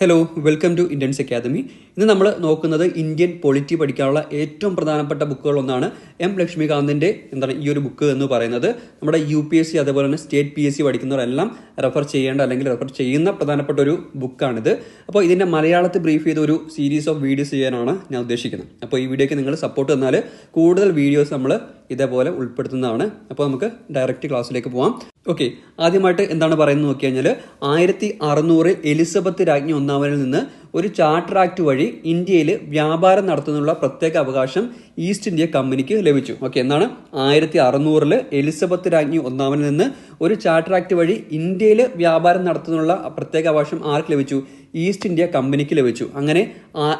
Hello welcome to Indians academy ഇന്ന് നമ്മൾ നോക്കുന്നത് ഇന്ത്യൻ പൊളിറ്റി പഠിക്കാനുള്ള ഏറ്റവും പ്രധാനപ്പെട്ട ബുക്കുകളൊന്നാണ് എം ലക്ഷ്മികാന്തിന്റെ എന്താണ് ഈ ഒരു ബുക്ക് എന്ന് പറയുന്നത്. നമ്മുടെ യു പി എസ് സി അതുപോലെ തന്നെ സ്റ്റേറ്റ് പി എസ് സി പഠിക്കുന്നവരെല്ലാം റെഫർ ചെയ്യേണ്ട അല്ലെങ്കിൽ റെഫർ ചെയ്യുന്ന പ്രധാനപ്പെട്ട ഒരു ബുക്കാണിത് അപ്പോൾ ഇതിന്റെ മലയാളത്തിൽ ബ്രീഫ് ചെയ്ത ഒരു സീരീസ് ഓഫ് വീഡിയോസ് ചെയ്യാനാണ് ഞാൻ ഉദ്ദേശിക്കുന്നത്. അപ്പോൾ ഈ വീഡിയോയ്ക്ക് നിങ്ങൾ സപ്പോർട്ട് തന്നാൽ കൂടുതൽ വീഡിയോസ് നമ്മൾ ഇതേപോലെ ഉൾപ്പെടുത്തുന്നതാണ്. അപ്പോൾ നമുക്ക് ഡയറക്റ്റ് ക്ലാസ്സിലേക്ക് പോവാം. ഓക്കെ ആദ്യമായിട്ട് എന്താണ് പറയുന്നത് നോക്കി കഴിഞ്ഞാൽ ആയിരത്തി അറുന്നൂറിൽ എലിസബത്ത് രാജ്ഞി ഒന്നാമനിൽ നിന്ന് ഒരു ചാർട്ടർ ആക്ട് വഴി ഇന്ത്യയിൽ വ്യാപാരം നടത്തുന്നതിനുള്ള പ്രത്യേക അവകാശം ഈസ്റ്റ് ഇന്ത്യ കമ്പനിക്ക് ലഭിച്ചു. ഓക്കെ എന്നാണ് ആയിരത്തി അറുന്നൂറിൽ എലിസബത്ത് രാജ്ഞി ഒന്നാമനിൽ നിന്ന് ഒരു ചാർട്ടർ ആക്ട് വഴി ഇന്ത്യയിൽ വ്യാപാരം നടത്തുന്നതിനുള്ള പ്രത്യേക അവകാശം ആർക്ക് ലഭിച്ചു? ഈസ്റ്റ് ഇന്ത്യ കമ്പനിക്ക് ലഭിച്ചു. അങ്ങനെ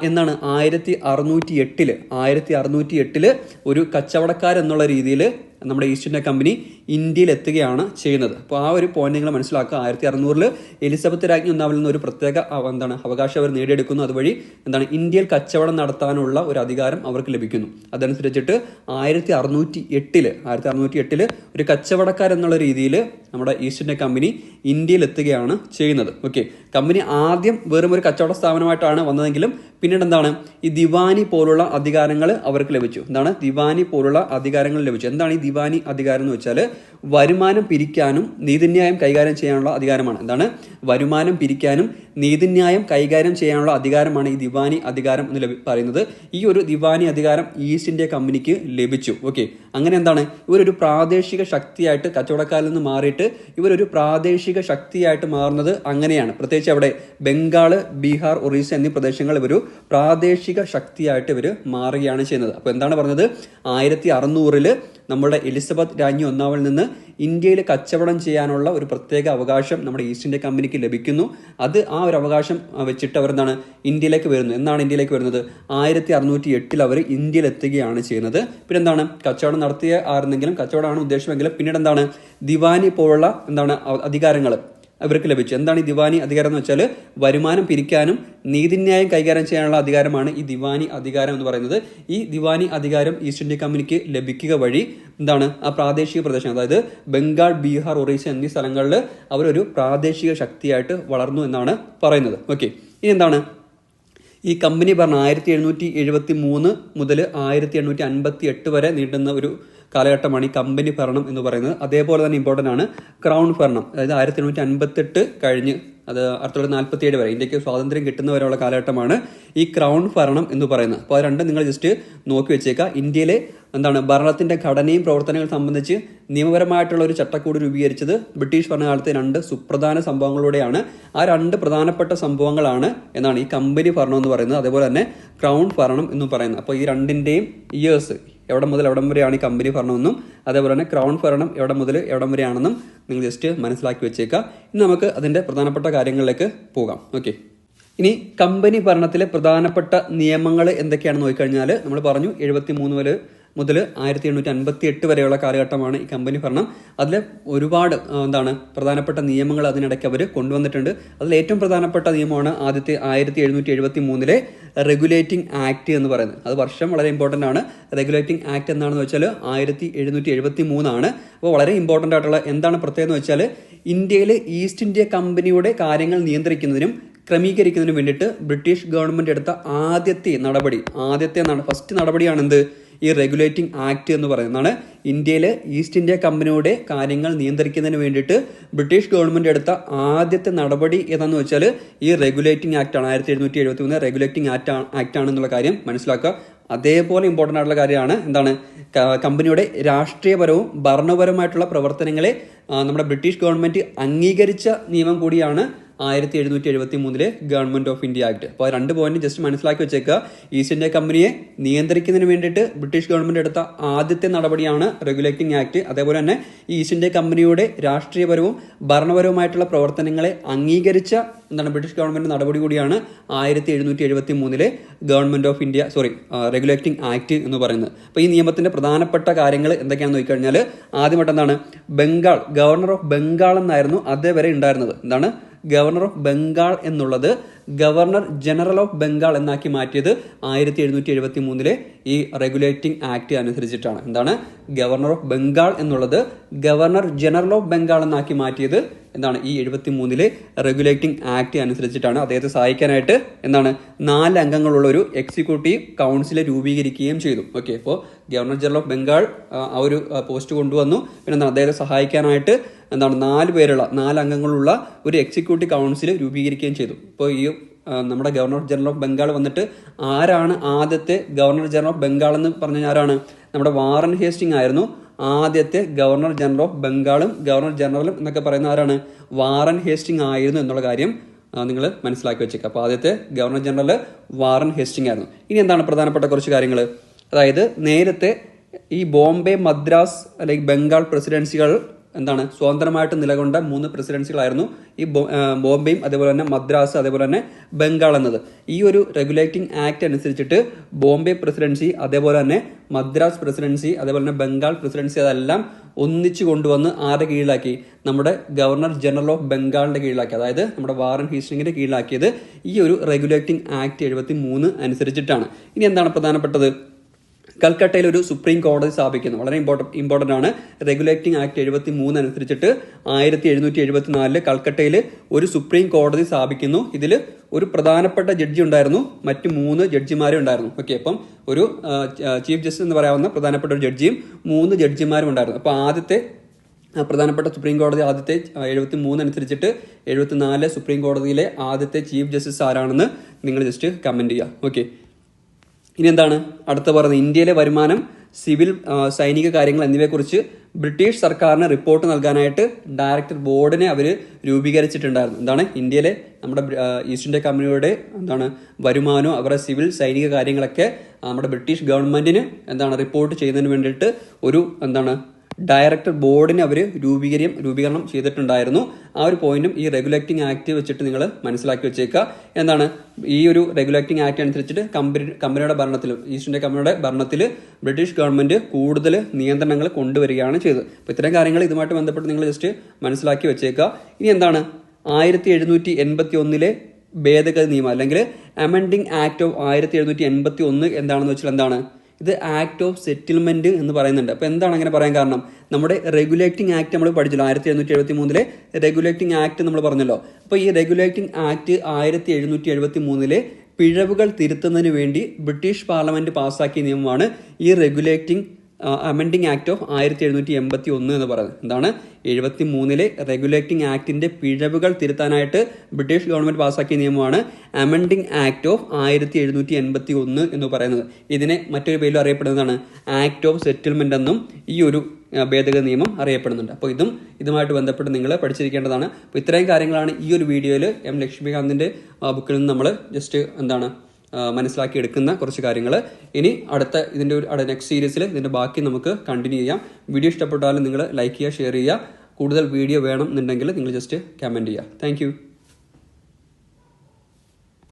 എന്താണ് ആയിരത്തി അറുന്നൂറ്റി എട്ടിൽ ആയിരത്തി അറുന്നൂറ്റി എട്ടിൽ ഒരു കച്ചവടക്കാരെന്നുള്ള രീതിയിൽ നമ്മുടെ ഈസ്റ്റ് ഇന്ത്യ കമ്പനി ഇന്ത്യയിൽ എത്തുകയാണ് ചെയ്യുന്നത്. അപ്പോൾ ആ ഒരു പോയിന്റ് നിങ്ങൾ മനസ്സിലാക്കുക. ആയിരത്തി അറുന്നൂറിൽ എലിസബത്ത് രാജ്ഞി ഒന്നാമിൽ നിന്ന് ഒരു പ്രത്യേക എന്താണ് അവകാശം അവർ നേടിയെടുക്കുന്നു. അതുവഴി എന്താണ് ഇന്ത്യയിൽ കച്ചവടം നടത്താനുള്ള ഒരു അധികാരം അവർക്ക് ലഭിക്കുന്നു. അതനുസരിച്ചിട്ട് ആയിരത്തി അറുന്നൂറ്റി എട്ടിൽ ആയിരത്തി അറുന്നൂറ്റി എട്ടിൽ ഒരു കച്ചവടക്കാരെന്നുള്ള രീതിയിൽ നമ്മുടെ ഈസ്റ്റ് ഇന്ത്യ കമ്പനി ഇന്ത്യയിൽ എത്തുകയാണ് ചെയ്യുന്നത്. ഓക്കെ കമ്പനി ആദ്യം വെറും ഒരു കച്ചവട സ്ഥാപനമായിട്ടാണ് വന്നതെങ്കിലും പിന്നീട് എന്താണ് ഈ ദിവാനി പോലുള്ള അധികാരങ്ങൾ അവർക്ക് ലഭിച്ചു. എന്താണ്? ദിവാനി പോലുള്ള അധികാരങ്ങൾ ലഭിച്ചു. എന്താണ് ഈ ദിവാനി അധികാരം എന്ന് വെച്ചാൽ വരുമാനം പിരിക്കാനും നീതിന്യായം കൈകാര്യം ചെയ്യാനുള്ള അധികാരമാണ്. എന്താണ്? വരുമാനം പിരിക്കാനും നീതിന്യായം കൈകാര്യം ചെയ്യാനുള്ള അധികാരമാണ് ഈ ദിവാനി അധികാരം എന്ന് പറയുന്നത്. ഈ ഒരു ദിവാനി അധികാരം ഈസ്റ്റ് ഇന്ത്യ കമ്പനിക്ക് ലഭിച്ചു. ഓക്കെ. അങ്ങനെ എന്താണ്? ഇവരൊരു പ്രാദേശിക ശക്തിയായിട്ട് കച്ചവടക്കാരിൽ നിന്ന് മാറിയിട്ട് ഇവരൊരു പ്രാദേശിക ശക്തിയായിട്ട് മാറുന്നത് അങ്ങനെയാണ്. പ്രത്യേകിച്ച് അവിടെ ബംഗാൾ ബീഹാർ ഒറീസ എന്നീ പ്രദേശങ്ങൾ ഇവരു പ്രാദേശിക ശക്തിയായിട്ട് ഇവർ മാറുകയാണ് ചെയ്യുന്നത്. അപ്പോൾ എന്താണ് പറഞ്ഞത്? ആയിരത്തി അറുന്നൂറിൽ നമ്മുടെ എലിസബത്ത് രാജ്ഞി ഒന്നാമൽ നിന്ന് ഇന്ത്യയിൽ കച്ചവടം ചെയ്യാനുള്ള ഒരു പ്രത്യേക അവകാശം നമ്മുടെ ഈസ്റ്റ് ഇന്ത്യ കമ്പനിക്ക് ലഭിക്കുന്നു. അത് ആ ഒരു അവകാശം വെച്ചിട്ട് അവർ എന്താണ് ഇന്ത്യയിലേക്ക് വരുന്നു. എന്നാണ് ഇന്ത്യയിലേക്ക് വരുന്നത്? ആയിരത്തി അറുന്നൂറ്റി എട്ടിൽ അവർ ഇന്ത്യയിൽ എത്തുകയാണ് ചെയ്യുന്നത്. പിന്നെ എന്താണ് കച്ചവടം നടത്തിയ ആയിരുന്നെങ്കിലും കച്ചവടമാണ് ഉദ്ദേശമെങ്കിലും പിന്നീട് എന്താണ്? ദിവാനി പോലുള്ള എന്താണ് അധികാരങ്ങൾ അവർക്ക് ലഭിച്ചു. എന്താണ് ഈ ദിവാനി അധികാരം എന്ന് വെച്ചാൽ വരുമാനം പിരിക്കാനും നീതിന്യായം കൈകാര്യം ചെയ്യാനുള്ള അധികാരമാണ് ഈ ദിവാനി അധികാരം എന്ന് പറയുന്നത്. ഈ ദിവാനി അധികാരം ഈസ്റ്റ് ഇന്ത്യ കമ്പനിക്ക് ലഭിക്കുക വഴി എന്താണ്? ആ പ്രാദേശിക പ്രദേശം അതായത് ബംഗാൾ ബീഹാർ ഒറീസ എന്നീ സ്ഥലങ്ങളിൽ അവരൊരു പ്രാദേശിക ശക്തിയായിട്ട് വളർന്നു എന്നാണ് പറയുന്നത്. ഓക്കെ ഇനി എന്താണ്? ഈ കമ്പനി ഭരണം ആയിരത്തി എഴുന്നൂറ്റി എഴുപത്തി മൂന്ന് മുതൽ ആയിരത്തി എണ്ണൂറ്റി അൻപത്തി എട്ട് വരെ നീണ്ടുന്ന ഒരു കാലഘട്ടമാണ് ഈ കമ്പനി ഭരണം എന്ന് പറയുന്നത്. അതേപോലെ തന്നെ ഇമ്പോർട്ടന്റ് ആണ് ക്രൗൺ ഭരണം. അതായത് ആയിരത്തി എണ്ണൂറ്റി അൻപത്തെട്ട് കഴിഞ്ഞ് അത് തൊള്ളായിരത്തി നാൽപ്പത്തി ഏഴ് വരെ ഇന്ത്യയ്ക്ക് സ്വാതന്ത്ര്യം കിട്ടുന്ന വരെയുള്ള കാലഘട്ടമാണ് ഈ ക്രൗൺ ഭരണം എന്ന് പറയുന്നത്. അപ്പോൾ അത് രണ്ടും നിങ്ങൾ ജസ്റ്റ് നോക്കി വെച്ചേക്കുക. ഇന്ത്യയിലെ എന്താണ് ഭരണത്തിന്റെ ഘടനയും പ്രവർത്തനങ്ങളും സംബന്ധിച്ച് നിയമപരമായിട്ടുള്ള ഒരു ചട്ടക്കൂട് രൂപീകരിച്ചത് ബ്രിട്ടീഷ് ഭരണകാലത്തെ രണ്ട് സുപ്രധാന സംഭവങ്ങളിലൂടെയാണ്. ആ രണ്ട് പ്രധാനപ്പെട്ട സംഭവങ്ങളാണ് എന്നാണ് ഈ കമ്പനി ഭരണം എന്ന് പറയുന്നത്. അതേപോലെ തന്നെ ക്രൗൺ ഭരണം എന്ന് പറയുന്നത്. അപ്പോൾ ഈ രണ്ടിന്റെയും ഇയേഴ്സ് എവിടെ മുതൽ എവിടം വരെയാണ് ഈ കമ്പനി ഭരണമെന്നും അതേപോലെ തന്നെ ക്രൗൺ ഭരണം എവിടെ മുതൽ എവിടം വരെയാണെന്നും നിങ്ങൾ ജസ്റ്റ് മനസ്സിലാക്കി വെച്ചേക്കുക. ഇനി നമുക്ക് അതിന്റെ പ്രധാനപ്പെട്ട കാര്യങ്ങളിലേക്ക് പോകാം. ഓക്കെ ഇനി കമ്പനി ഭരണത്തിലെ പ്രധാനപ്പെട്ട നിയമങ്ങൾ എന്തൊക്കെയാണെന്ന് നോക്കിക്കഴിഞ്ഞാൽ നമ്മൾ പറഞ്ഞു എഴുപത്തി മൂന്ന് വരെ മുതൽ ആയിരത്തി എണ്ണൂറ്റി അൻപത്തി എട്ട് വരെയുള്ള കാലഘട്ടമാണ് ഈ കമ്പനി ഭരണം. അതിൽ ഒരുപാട് എന്താണ് പ്രധാനപ്പെട്ട നിയമങ്ങൾ അതിനിടയ്ക്ക് അവർ കൊണ്ടുവന്നിട്ടുണ്ട്. അതിൽ ഏറ്റവും പ്രധാനപ്പെട്ട നിയമമാണ് ആദ്യത്തെ ആയിരത്തി എഴുന്നൂറ്റി എഴുപത്തി മൂന്നിലെ റെഗുലേറ്റിംഗ് ആക്ട് എന്ന് പറയുന്നത്. അത് വർഷം വളരെ ഇമ്പോർട്ടന്റ് ആണ്. റെഗുലേറ്റിംഗ് ആക്ട് എന്താണെന്ന് വെച്ചാൽ ആയിരത്തി എഴുന്നൂറ്റി എഴുപത്തി മൂന്നാണ് അപ്പോൾ വളരെ ഇമ്പോർട്ടന്റ് ആയിട്ടുള്ള എന്താണ് പ്രത്യേകത എന്ന് വെച്ചാൽ ഇന്ത്യയിൽ ഈസ്റ്റ് ഇന്ത്യ കമ്പനിയുടെ കാര്യങ്ങൾ നിയന്ത്രിക്കുന്നതിനും ക്രമീകരിക്കുന്നതിനും വേണ്ടിയിട്ട് ബ്രിട്ടീഷ് ഗവൺമെന്റ് എടുത്ത ആദ്യത്തെ നടപടി ആദ്യത്തെ ഫസ്റ്റ് നടപടിയാണ് എന്ത് ഈ റെഗുലേറ്റിംഗ് ആക്ട് എന്ന് പറയുന്നതാണ്. ഇന്ത്യയിലെ ഈസ്റ്റ് ഇന്ത്യ കമ്പനിയുടെ കാര്യങ്ങൾ നിയന്ത്രിക്കുന്നതിന് വേണ്ടിയിട്ട് ബ്രിട്ടീഷ് ഗവൺമെന്റ് എടുത്ത ആദ്യത്തെ നടപടി ഏതാന്ന് വെച്ചാൽ ഈ റെഗുലേറ്റിംഗ് ആക്ട് ആണ്. ആയിരത്തി എഴുന്നൂറ്റി എഴുപത്തി മൂന്ന് റെഗുലേറ്റിംഗ് ആക്ട് ആണെന്നുള്ള കാര്യം മനസ്സിലാക്കുക. അതേപോലെ ഇമ്പോർട്ടന്റ് ആയിട്ടുള്ള കാര്യമാണ് എന്താണ്? കമ്പനിയുടെ രാഷ്ട്രീയപരവും ഭരണപരമായിട്ടുള്ള പ്രവർത്തനങ്ങളെ നമ്മുടെ ബ്രിട്ടീഷ് ഗവൺമെന്റ് അംഗീകരിച്ച നിയമം കൂടിയാണ് ആയിരത്തി എഴുന്നൂറ്റി എഴുപത്തി മൂന്നിലെ ഗവൺമെന്റ് ഓഫ് ഇന്ത്യ ആക്ട് അപ്പോൾ രണ്ട് പോയിന്റ് ജസ്റ്റ് മനസ്സിലാക്കി വെച്ചേക്കുക ഈസ്റ്റ് ഇന്ത്യ കമ്പനിയെ നിയന്ത്രിക്കുന്നതിന് വേണ്ടിയിട്ട് ബ്രിട്ടീഷ് ഗവൺമെന്റ് എടുത്ത ആദ്യത്തെ നടപടിയാണ് റെഗുലേറ്റിംഗ് ആക്ട് അതേപോലെ തന്നെ ഈസ്റ്റ് ഇന്ത്യ കമ്പനിയുടെ രാഷ്ട്രീയപരവും ഭരണപരവുമായിട്ടുള്ള പ്രവർത്തനങ്ങളെ അംഗീകരിച്ച എന്താണ് ബ്രിട്ടീഷ് ഗവൺമെന്റ് നടപടി കൂടിയാണ് ആയിരത്തി എഴുന്നൂറ്റി എഴുപത്തി മൂന്നിലെ government of India sorry regulating act എന്ന് പറയുന്നത്. അപ്പോൾ ഈ നിയമത്തിന്റെ പ്രധാനപ്പെട്ട കാര്യങ്ങൾ എന്തൊക്കെയാണെന്ന് നോക്കിക്കഴിഞ്ഞാൽ ആദ്യമായിട്ട് എന്താണ്? ബംഗാൾ ഗവർണർ ഓഫ് ബംഗാൾ എന്നായിരുന്നു അതേവരെ ഉണ്ടായിരുന്നത്. എന്താണ്? ഗവർണർ ഓഫ് ബംഗാൾ എന്നുള്ളത് ഗവർണർ ജനറൽ ഓഫ് ബംഗാൾ എന്നാക്കി മാറ്റിയത് ആയിരത്തി എഴുന്നൂറ്റി എഴുപത്തി മൂന്നിലെ ഈ റെഗുലേറ്റിംഗ് ആക്ട് അനുസരിച്ചിട്ടാണ്. എന്താണ്? ഗവർണർ ഓഫ് ബംഗാൾ എന്നുള്ളത് ഗവർണർ ജനറൽ ഓഫ് ബംഗാൾ എന്നാക്കി മാറ്റിയത് എന്താണ് ഈ എഴുപത്തി മൂന്നിലെ റെഗുലേറ്റിംഗ് ആക്ട് അനുസരിച്ചിട്ടാണ് അദ്ദേഹത്തെ സഹായിക്കാനായിട്ട് എന്താണ് നാല് അംഗങ്ങളുള്ള ഒരു എക്സിക്യൂട്ടീവ് കൗൺസിലെ രൂപീകരിക്കുകയും ചെയ്തു. ഓക്കെ അപ്പോൾ ഗവർണർ ജനറൽ ഓഫ് ബംഗാൾ ആ, ഒരു പോസ്റ്റ് കൊണ്ടുവന്നു. പിന്നെ എന്താണ് അദ്ദേഹത്തെ സഹായിക്കാനായിട്ട് എന്താണ് നാല് പേരുള്ള നാല് അംഗങ്ങളുള്ള ഒരു എക്സിക്യൂട്ടീവ് കൗൺസിൽ രൂപീകരിക്കുകയും ചെയ്തു. ഇപ്പോൾ ഈ നമ്മുടെ ഗവർണർ ജനറൽ ഓഫ് ബംഗാൾ വന്നിട്ട് ആരാണ് ആദ്യത്തെ ഗവർണർ ജനറൽ ഓഫ് ബംഗാൾ എന്ന് പറഞ്ഞ ആരാണ്? നമ്മുടെ വാറൻ ഹേസ്റ്റിംഗ് ആയിരുന്നു. ആദ്യത്തെ ഗവർണർ ജനറൽ ഓഫ് ബംഗാളും ഗവർണർ ജനറലും എന്നൊക്കെ പറയുന്ന ആരാണ്? വാറൻ ഹേസ്റ്റിംഗ് ആയിരുന്നു എന്നുള്ള കാര്യം നിങ്ങൾ മനസ്സിലാക്കി വെച്ചേക്കുക. അപ്പോൾ ആദ്യത്തെ ഗവർണർ ജനറൽ വാറൻ ഹേസ്റ്റിംഗ് ആയിരുന്നു. ഇനി എന്താണ് പ്രധാനപ്പെട്ട കുറച്ച് കാര്യങ്ങൾ അതായത് നേരത്തെ ഈ ബോംബെ മദ്രാസ് അല്ലെങ്കിൽ ബംഗാൾ പ്രസിഡൻസികൾ എന്താണ് സ്വതന്ത്രമായിട്ട് നിലകൊണ്ട മൂന്ന് പ്രസിഡൻസികളായിരുന്നു ഈ ബോംബെയും അതേപോലെ തന്നെ മദ്രാസ് അതേപോലെ തന്നെ ബംഗാൾ എന്നത്. ഈ ഒരു റെഗുലേറ്റിംഗ് ആക്ട് അനുസരിച്ചിട്ട് ബോംബെ പ്രസിഡൻസി അതേപോലെ തന്നെ മദ്രാസ് പ്രസിഡൻസി അതേപോലെ തന്നെ ബംഗാൾ പ്രസിഡൻസി അതെല്ലാം ഒന്നിച്ചു കൊണ്ടുവന്ന് ആരുടെ കീഴിലാക്കി? നമ്മുടെ ഗവർണർ ജനറൽ ഓഫ് ബംഗാളിന്റെ കീഴിലാക്കി. അതായത് നമ്മുടെ വാറൻ ഹീസ്റ്റിങ്ങിന്റെ കീഴിലാക്കിയത് ഈ ഒരു റെഗുലേറ്റിംഗ് ആക്ട് എഴുപത്തി മൂന്ന് അനുസരിച്ചിട്ടാണ്. ഇനി എന്താണ് പ്രധാനപ്പെട്ടത്? കൽക്കട്ടയിൽ ഒരു സുപ്രീം കോടതി സ്ഥാപിക്കുന്നു. വളരെ ഇമ്പോർട്ടൻ ഇമ്പോർട്ടന്റ് ആണ്. റെഗുലേറ്റിംഗ് ആക്ട് എഴുപത്തി മൂന്ന് അനുസരിച്ചിട്ട് ആയിരത്തി എഴുന്നൂറ്റി എഴുപത്തി നാലിൽ കൽക്കട്ടയിൽ ഒരു സുപ്രീം കോടതി സ്ഥാപിക്കുന്നു. ഇതിൽ ഒരു പ്രധാനപ്പെട്ട ജഡ്ജി ഉണ്ടായിരുന്നു. മറ്റ് മൂന്ന് ജഡ്ജിമാരും ഉണ്ടായിരുന്നു. ഓക്കെ അപ്പം ഒരു ചീഫ് ജസ്റ്റിസ് എന്ന് പറയാവുന്ന പ്രധാനപ്പെട്ട ഒരു ജഡ്ജിയും മൂന്ന് ജഡ്ജിമാരും ഉണ്ടായിരുന്നു. അപ്പോൾ ആദ്യത്തെ പ്രധാനപ്പെട്ട സുപ്രീം കോടതി ആദ്യത്തെ എഴുപത്തി മൂന്ന് അനുസരിച്ചിട്ട് എഴുപത്തിനാല് സുപ്രീം കോടതിയിലെ ആദ്യത്തെ ചീഫ് ജസ്റ്റിസ് ആരാണെന്ന് നിങ്ങൾ ജസ്റ്റ് കമന്റ് ചെയ്യുക. ഓക്കെ ഇനി എന്താണ് അടുത്ത പറയുന്നത് ഇന്ത്യയിലെ വരുമാനം സിവിൽ സൈനിക കാര്യങ്ങൾ എന്നിവയെക്കുറിച്ച് ബ്രിട്ടീഷ് സർക്കാരിന് റിപ്പോർട്ട് നൽകാനായിട്ട് ഡയറക്ടർ ബോർഡിനെ അവർ രൂപീകരിച്ചിട്ടുണ്ടായിരുന്നു. എന്താണ്? ഇന്ത്യയിലെ നമ്മുടെ ഈസ്റ്റ് ഇന്ത്യ കമ്പനിയുടെ എന്താണ് വരുമാനവും അവരുടെ സിവിൽ സൈനിക കാര്യങ്ങളൊക്കെ നമ്മുടെ ബ്രിട്ടീഷ് ഗവൺമെന്റിന് എന്താണ് റിപ്പോർട്ട് ചെയ്യുന്നതിന് വേണ്ടിയിട്ട് ഒരു എന്താണ് ഡയറക്ടർ ബോർഡിനെ അവർ രൂപീകരിക്കും രൂപീകരണം ചെയ്തിട്ടുണ്ടായിരുന്നു. ആ ഒരു പോയിന്റും ഈ റെഗുലേറ്റിംഗ് ആക്ട് വെച്ചിട്ട് നിങ്ങൾ മനസ്സിലാക്കി വെച്ചേക്കുക. എന്താണ്? ഈ ഒരു റെഗുലേറ്റിംഗ് ആക്ട് അനുസരിച്ചിട്ട് കമ്പനി കമ്പനിയുടെ ഭരണത്തിൽ ഈസ്റ്റ് ഇന്ത്യ കമ്പനിയുടെ ഭരണത്തിൽ ബ്രിട്ടീഷ് ഗവൺമെന്റ് കൂടുതൽ നിയന്ത്രണങ്ങൾ കൊണ്ടുവരികയാണ് ചെയ്തത്. അപ്പോൾ ഇത്തരം കാര്യങ്ങൾ ഇതുമായിട്ട് ബന്ധപ്പെട്ട് നിങ്ങൾ ജസ്റ്റ് മനസ്സിലാക്കി വെച്ചേക്കുക. ഇനി എന്താണ്? ആയിരത്തി എഴുന്നൂറ്റി എൺപത്തി ഒന്നിലെ ഭേദഗതി നിയമം അല്ലെങ്കിൽ അമെൻഡിങ് ആക്ട് ഓഫ് ആയിരത്തി എഴുന്നൂറ്റി എൺപത്തി ഒന്ന് എന്താണെന്ന് വെച്ചാൽ എന്താണ്? ഇത് ആക്ട് ഓഫ് സെറ്റിൽമെന്റ് എന്ന് പറയുന്നുണ്ട്. അപ്പോൾ എന്താണ് അങ്ങനെ പറയാൻ കാരണം? നമ്മുടെ റെഗുലേറ്റിംഗ് ആക്ട് നമ്മൾ പഠിച്ചല്ലോ ആയിരത്തി എഴുന്നൂറ്റി എഴുപത്തി മൂന്നിലെ റെഗുലേറ്റിംഗ് ആക്ട് നമ്മൾ പറഞ്ഞല്ലോ. അപ്പോൾ ഈ റെഗുലേറ്റിംഗ് ആക്ട് ആയിരത്തി എഴുന്നൂറ്റി എഴുപത്തി മൂന്നിലെ പിഴവുകൾ തിരുത്തുന്നതിന് വേണ്ടി ബ്രിട്ടീഷ് പാർലമെന്റ് പാസ്സാക്കിയ നിയമമാണ് ഈ റെഗുലേറ്റിംഗ് അമെൻഡിങ് ആക്ട് ഓഫ് ആയിരത്തി എഴുന്നൂറ്റി എൺപത്തി ഒന്ന് എന്ന് പറയുന്നത്. എന്താണ്? എഴുപത്തി മൂന്നിലെ റെഗുലേറ്റിംഗ് ആക്ടിന്റെ പിഴവുകൾ തിരുത്താനായിട്ട് ബ്രിട്ടീഷ് ഗവൺമെന്റ് പാസ്സാക്കിയ നിയമമാണ് അമെൻഡിങ് ആക്ട് ഓഫ് ആയിരത്തി എഴുന്നൂറ്റി എൺപത്തി ഒന്ന് എന്ന് പറയുന്നത്. ഇതിനെ മറ്റൊരു പേരിൽ അറിയപ്പെടുന്നതാണ് ആക്ട് ഓഫ് സെറ്റിൽമെന്റ് എന്നും ഈ ഒരു ഭേദഗതി നിയമം അറിയപ്പെടുന്നുണ്ട്. അപ്പോൾ ഇതും ഇതുമായിട്ട് ബന്ധപ്പെട്ട് നിങ്ങൾ പഠിച്ചിരിക്കേണ്ടതാണ്. അപ്പോൾ ഇത്രയും കാര്യങ്ങളാണ് ഈ ഒരു വീഡിയോയിൽ എം ലക്ഷ്മികാന്തിന്റെ ബുക്കിൽ നിന്ന് നമ്മൾ ജസ്റ്റ് എന്താണ് ആ, മനസ്സിലാക്കി എടുക്കുന്ന കുറച്ച് കാര്യങ്ങൾ ഇനി അടുത്ത ഇതിന്റെ ഒരു നെക്സ്റ്റ് സീരീസിൽ ഇതിന്റെ ബാക്കി നമുക്ക് കണ്ടിന്യൂ ചെയ്യാം. വീഡിയോ ഇഷ്ടപ്പെട്ടാലും നിങ്ങൾ ലൈക്ക് ചെയ്യുക ഷെയർ ചെയ്യുക. കൂടുതൽ വീഡിയോ വേണം എന്നുണ്ടെങ്കിൽ നിങ്ങൾ ജസ്റ്റ് കമന്റ് ചെയ്യുക. താങ്ക്